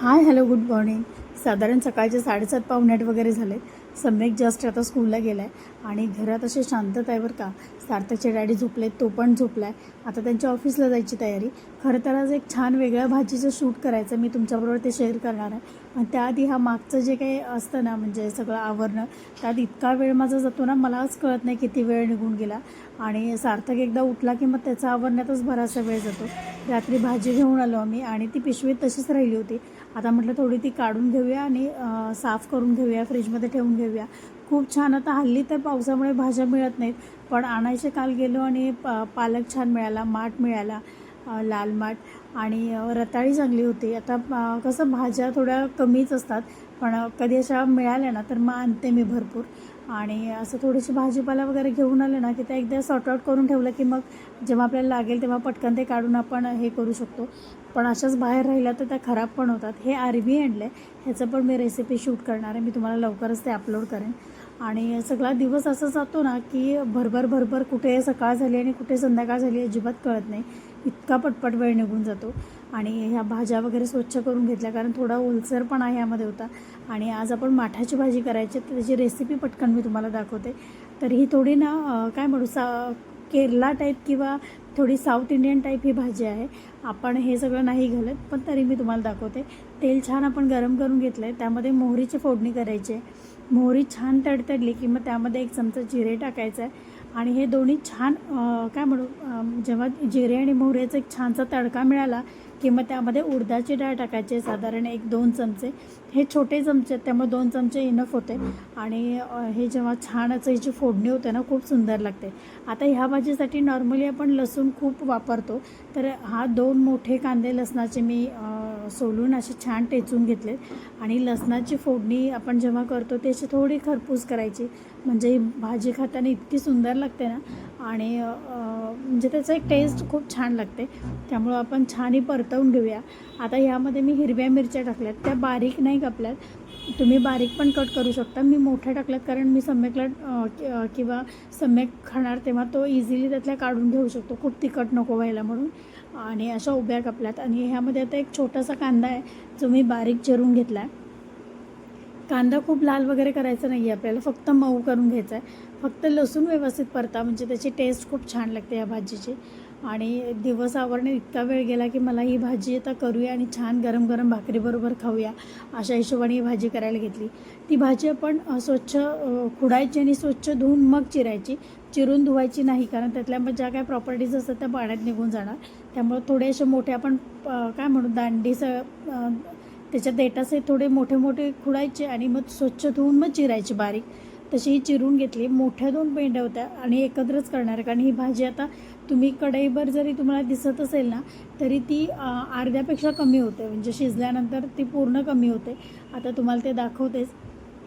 Hi hello good morning. साधारण सकाळचे साडेसात पावणे वगैरे झाले सम्यक जस्ट आता स्कूलला गेला आहे आणि घरात अशी शांतता आहे बरं का? सार्थकचे डॅडी झोपले तो पण झोपला आहे आता त्यांच्या ऑफिसला जायची तयारी. खरं तर आज एक छान वेगळ्या भाजीचं शूट करायचं मी तुमच्याबरोबर ते शेअर करणार आहे. पण त्याआधी हा मागचं जे काही असतं ना म्हणजे सगळं आवरणं त्यात इतका वेळ माझा जातो ना मलाच कळत नाही किती वेळ निघून गेला. आणि सार्थक एकदा उठला की मग त्याचा आवरण्यातच बराचसा वेळ जातो. रात्री भाजी घेऊन आलो आम्ही आणि ती पिशवीत तशीच राहिली होती. आता म्हटलं थोडी ती काढून घेऊया आणि साफ करून घेऊया फ्रीजमध्ये ठेवून घेऊया. खूप छान. आता हल्ली तर पावसामुळे भाज्या मिळत नाहीत. पण आणायचे काल गेलो आणि प पालक छान मिळाला माठ मिळाला लाल माठ आणि रताळी चांगली होती. आता कसं भाज्या थोड्या कमीच असतात पण कधी अशा मिळाल्या ना तर मग आणते मी भरपूर. आणि असं थोडीशी भाजीपाला वगैरे घेऊन आले ना की त्या एकदा सॉर्टआउट करून ठेवलं की मग जेव्हा आपल्याला लागेल तेव्हा पटकन ते काढून आपण हे करू शकतो. पण अशाच बाहेर राहिल्या तर त्या खराब पण होतात. हे आरबी आणलं आहे ह्याचं पण मी रेसिपी शूट करणार आहे. मी तुम्हाला लवकरच ते अपलोड करेन. आणि सगळा दिवस असा जातो ना की भरभर भरभर कुठे सकाळ झाली आणि कुठे संध्याकाळ झाली अजिबात कळत नाही. इतका पटपट वेळ निघून जातो. आणि ह्या भाज्या वगैरे स्वच्छ करून घेतल्या कारण थोडा ओलसरपणा ह्यामध्ये होता. आणि आज आपण माठाची भाजी करायची तर त्याची रेसिपी पटकन मी तुम्हाला दाखवते. तर ही थोडी ना काय म्हणू सा केरला टाईप किंवा थोडी साऊथ इंडियन टाईप ही भाजी आहे. आपण हे सगळं नाही घालत पण तरी मी तुम्हाला दाखवते. तेल छान आपण गरम करून घेतलं आहे त्यामध्ये मोहरीची फोडणी करायची आहे. मोहरी छान तडतडली की मग त्यामध्ये एक चमचा जिरे टाकायचं आहे. आणि हे दोन्ही छान काय म्हणू जेव्हा जिरे आणि मोहऱ्याचा एक छानसा तडका मिळाला की मग त्यामध्ये उडदाची डाळ टाकायची साधारण एक दोन चमचे. हे छोटे चमचे आहेत त्यामुळे दोन चमचे इनफ होते. आणि हे जेव्हा छान असं ह्याची फोडणी होते ना खूप सुंदर लागते. आता ह्या भाजीसाठी नॉर्मली आपण लसूण खूप वापरतो. तर हा दोन मोठे कांदे लसणाचे मी सोलून असे छान टेचून घेतले आणि लसणाची फोडणी आपण जेव्हा करतो त्याची थोडी खरपूस करायची. म्हणजे ही भाजी खाताना इतकी सुंदर लागते ना. आणि म्हणजे त्याचं एक टेस्ट खूप छान लागते. त्यामुळं आपण छानही परतवून घेऊया. आता ह्यामध्ये मी हिरव्या मिरच्या टाकल्यात. त्या बारीक नाही कापल्यात. तुम्ही बारीक पण कट करू शकता. मी मोठ्या टाकल्यात कारण मी सम्यकला किंवा सम्यक खाणार तेव्हा तो इझिली त्यातल्या काढून घेऊ शकतो. खूप तिखट नको व्हायला म्हणून. आणि अशा उभ्या कापल्यात. आणि ह्यामध्ये आता एक छोटासा कांदा आहे. जो मी बारीक चिरून घेतला आहे कांदा खूप लाल वगैरे करायचा नाही आहे आपल्याला फक्त मऊ करून घ्यायचा आहे फक्त लसूण व्यवस्थित परता म्हणजे त्याची टेस्ट खूप छान लागते या भाजीची. आणि दिवस आवरणे इतका वेळ गेला की मला ही भाजी आता करूया आणि छान गरम गरम भाकरीबरोबर खाऊया अशा हिशोबाने ही भाजी करायला घेतली. ती भाजी आपण स्वच्छ खुडायची आणि स्वच्छ धुवून मग चिरायची. चिरून धुवायची नाही कारण त्यातल्या मग ज्या काय प्रॉपर्टीज असतात त्या पाण्यात निघून जाणार. त्यामुळे थोडे असे मोठे आपण काय म्हणू दांडीस त्याच्या देटाचे थोडे मोठे मोठे खुडायचे आणि मग स्वच्छ धुवून मग चिरायची बारीक. तशी ही चिरून घेतली. मोठ्या दोन पेंड्या होत्या आणि एकत्रच करणार आहे. कारण ही भाजी आता तुम्ही कढईभर जरी तुम्हाला दिसत असेल ना तरी ती अर्ध्यापेक्षा कमी होते. म्हणजे शिजल्यानंतर ती पूर्ण कमी होते. आता तुम्हाला ते दाखवतेच.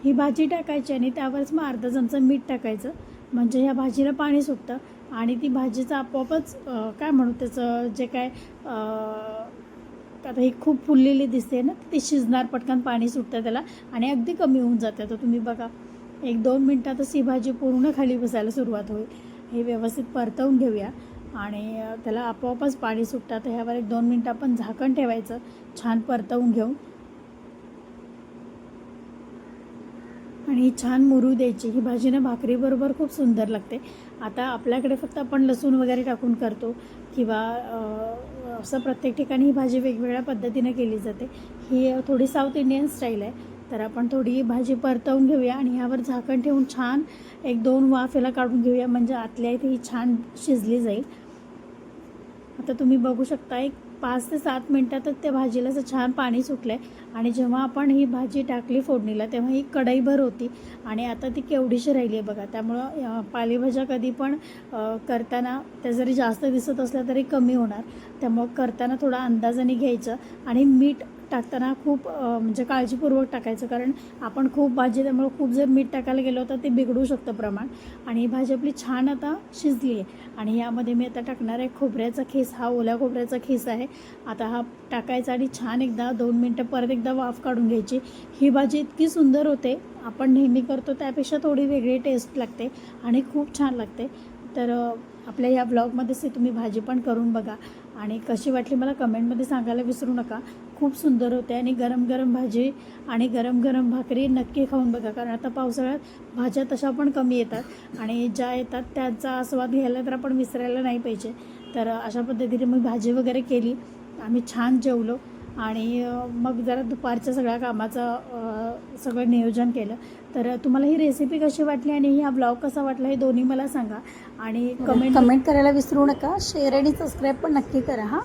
ही भाजी टाकायची आणि त्यावरच मग अर्धा चमचा मीठ टाकायचं. म्हणजे ह्या भाजीला पाणी सुटतं. आणि ती भाजीचं आपोआपच काय म्हणू त्याचं जे काय तर आता ही खूप फुललेली दिसते ना ती शिजणार पटकन पाणी सुटतं त्याला आणि अगदी कमी होऊन जाते. तर तुम्ही बघा एक दोन मिनटातच ही भाजी पूर्ण खाली बसायला सुरुवात होईल. हे व्यवस्थित परतवून घेऊया. आणि त्याला आपोआपच पाणी सुटतं. तर ह्यावर एक दोन मिनटं आपण झाकण ठेवायचं. छान परतवून घेऊन आणि ही छान मुरू द्यायची. ही भाजी ना भाकरीबरोबर खूप सुंदर लागते. आता आपल्याकडे फक्त आपण लसूण वगैरे टाकून करतो किंवा असं प्रत्येक ठिकाणी ही भाजी वेगवेगळ्या पद्धतीने केली जाते. ही थोडी साऊथ इंडियन स्टाईल आहे. तर आपण थोडी ही भाजी परतवून घेऊया आणि ह्यावर झाकण ठेवून छान एक दोन वाफ याला काढून घेऊया. म्हणजे आतल्या इथे ही छान शिजली जाईल. आता तुम्ही बघू शकता एक पाच ते सात मिनटातच त्या भाजीला असं छान पाणी सुटलं आहे आणि जेव्हा आपण ही भाजी टाकली फोडणीला तेव्हा ही कढईभर होती. आणि आता ती केवढीशी राहिली आहे बघा. त्यामुळं पालेभाज्या कधी पण करताना त्या जरी जास्त दिसत असल्या तरी कमी होणार. त्यामुळं करताना थोडा अंदाजाने घ्यायचं. आणि मीठ टाकताना खूप म्हणजे काळजीपूर्वक टाकायचं. कारण आपण खूप भाजी त्यामुळं खूप जर मीठ टाकायला गेलो तर ते बिघडू शकतं प्रमाण. आणि ही भाजी आपली छान आता शिजली आहे आणि यामध्ये मी आता टाकणार आहे खोबऱ्याचा खीस. हा ओल्या खोबऱ्याचा खीस आहे. आता हा टाकायचा आणि छान एकदा दोन मिनटं परत एकदा वाफ काढून घ्यायची. ही भाजी इतकी सुंदर होते. आपण नेहमी करतो त्यापेक्षा थोडी वेगळी टेस्ट लागते आणि खूप छान लागते. तर आपल्या या ब्लॉगमध्येच तुम्ही भाजी पण करून बघा. आणि कशी वाटली मला कमेंटमध्ये सांगायला विसरू नका. खूप सुंदर होते आणि गरम गरम भाजी आणि गरम गरम भाकरी नक्की खाऊन बघा कारण आता पावसाळ्यात भाज्या तशा पण कमी येतात आणि ज्या येतात त्यांचा आस्वाद घ्यायला तर आपण विसरायला नाही पाहिजे. तर अशा पद्धतीने मी भाजी वगैरे केली आम्ही छान जेवलो आणि मग जरा दुपारच्या सगळ्या कामाचं सगळं नियोजन केलं. तर तुम्हाला ही रेसिपी कशी वाटली आणि हा ब्लॉग कसा वाटला हे दोन्ही मला सांगा आणि कमेंट कमेंट करायला विसरू नका. शेअर आणि सबस्क्राईब पण नक्की करा हां.